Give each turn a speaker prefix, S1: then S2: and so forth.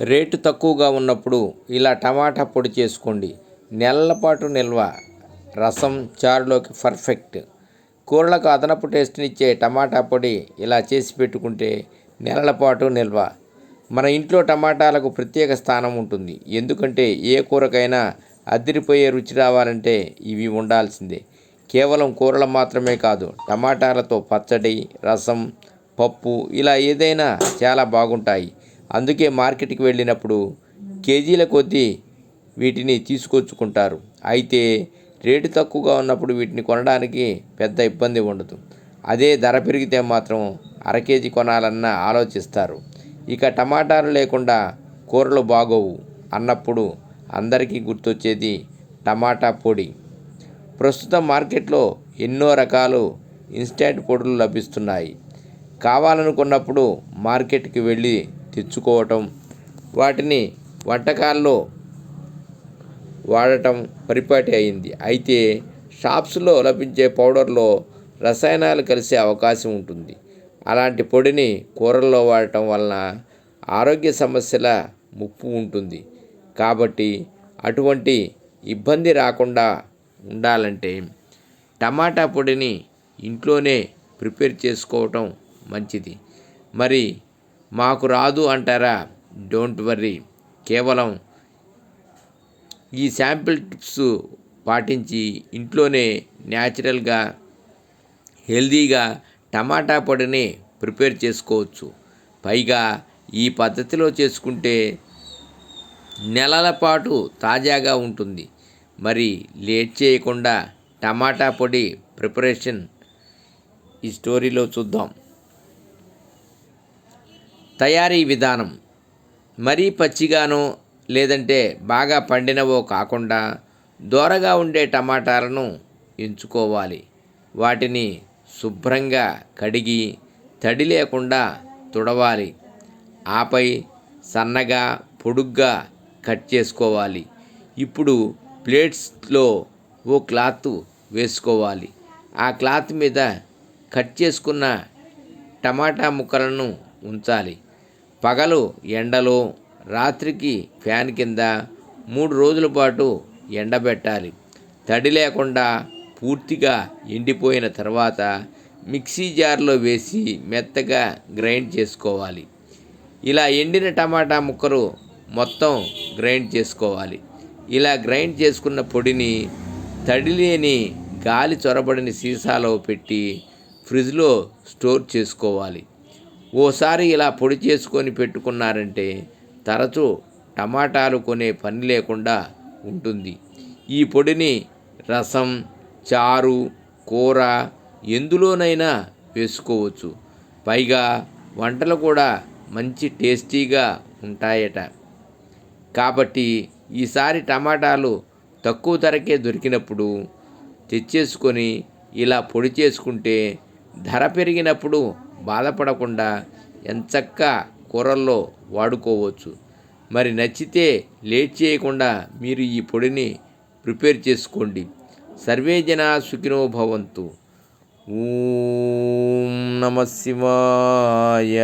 S1: Rate తక్కువగా ఉన్నప్పుడు ఇలా టమాటా పొడి చేసుకోండి. నెలల పాటు నిల్వ. రసం చారులోకి పర్ఫెక్ట్. కూరలకు అదనపు టేస్ట్నిచ్చే టమాటా పొడి ఇలా చేసి పెట్టుకుంటే నెలల పాటు నిల్వ. మన ఇంట్లో టమాటాలకు ప్రత్యేక స్థానం ఉంటుంది. ఎందుకంటే ఏ కూరకైనా అదిరిపోయే రుచి రావాలంటే ఇవి ఉండాల్సిందే. కేవలం కూరలు మాత్రమే కాదు టమాటాలతో పచ్చడి రసం పప్పు ఇలా ఏదైనా చాలా బాగుంటాయి. అందుకే మార్కెట్కి వెళ్ళినప్పుడు కేజీల కొద్దీ వీటిని తీసుకొచ్చుకుంటారు. అయితే రేటు తక్కువగా ఉన్నప్పుడు వీటిని కొనడానికి పెద్ద ఇబ్బంది ఉండదు. అదే ధర పెరిగితే మాత్రం అర కేజీ కొనాలన్నా ఆలోచిస్తారు. ఇక టమాటాలు లేకుండా కూరలు బాగోవు అన్నప్పుడు అందరికీ గుర్తొచ్చేది టమాటా పొడి. ప్రస్తుతం మార్కెట్లో ఎన్నో రకాలు ఇన్స్టెంట్ పొడులు లభిస్తున్నాయి. కావాలనుకున్నప్పుడు మార్కెట్కి వెళ్ళి తెచ్చుకోవటం వాటిని వంటకాల్లో వాడటం పరిపాటి అయింది. అయితే షాప్స్లో లభించే పౌడర్లో రసాయనాలు కలిసే అవకాశం ఉంటుంది. అలాంటి పొడిని కూరల్లో వాడటం వలన ఆరోగ్య సమస్యల ముప్పు ఉంటుంది. కాబట్టి అటువంటి ఇబ్బంది రాకుండా ఉండాలంటే టమాటా పొడిని ఇంట్లోనే ప్రిపేర్ చేసుకోవటం మంచిది. మరి మాకు రాదు అంటారా? డోంట్ వర్రీ కేవలం ఈ శాంపిల్ టిప్స్ పాటించి ఇంట్లోనే న్యాచురల్గా హెల్దీగా టమాటా పొడిని ప్రిపేర్ చేసుకోవచ్చు. పైగా ఈ పద్ధతిలో చేసుకుంటే నెలల పాటు తాజాగా ఉంటుంది. మరి లేట్ చేయకుండా టమాటా పొడి ప్రిపరేషన్ ఈ స్టోరీలో చూద్దాం. తయారీ విధానం. మరీ పచ్చిగానో లేదంటే బాగా పండినవో కాకుండా దూరగా ఉండే టమాటాలను ఎంచుకోవాలి. వాటిని శుభ్రంగా కడిగి తడి లేకుండా తుడవాలి. ఆపై సన్నగా పొడుగ్గా కట్ చేసుకోవాలి. ఇప్పుడు ప్లేట్స్లో ఓ క్లాత్ వేసుకోవాలి. ఆ క్లాత్ మీద కట్ చేసుకున్న టమాటా ముక్కలను ఉంచాలి. పగలు ఎండలో రాత్రికి ఫ్యాన్ కింద మూడు రోజుల పాటు ఎండబెట్టాలి. తడి లేకుండా పూర్తిగా ఎండిపోయిన తర్వాత మిక్సీ జార్లో వేసి మెత్తగా గ్రైండ్ చేసుకోవాలి. ఇలా ఎండిన టమాటా ముక్కలు మొత్తం గ్రైండ్ చేసుకోవాలి. ఇలా గ్రైండ్ చేసుకున్న పొడిని తడి లేని గాలి చొరబడిన సీసాలో పెట్టి ఫ్రిడ్జ్లో స్టోర్ చేసుకోవాలి. ఓసారి ఇలా పొడి చేసుకొని పెట్టుకున్నారంటే తరచూ టమాటాలు కొనే పని లేకుండా ఉంటుంది. ఈ పొడిని రసం చారు కూర ఎందులోనైనా వేసుకోవచ్చు. పైగా వంటలు కూడా మంచి టేస్టీగా ఉంటాయట. కాబట్టి ఈసారి టమాటాలు తక్కువ ధరకే దొరికినప్పుడు తెచ్చేసుకొని ఇలా పొడి చేసుకుంటే ధర పెరిగినప్పుడు బాధపడకుండా ఎంచక్క కూరల్లో వాడుకోవచ్చు. మరి నచ్చితే లేట్ చేయకుండా మీరు ఈ పొడిని ప్రిపేర్ చేసుకోండి. సర్వే జన సుఖినో భవంతు. ఓం నమ శివాయ.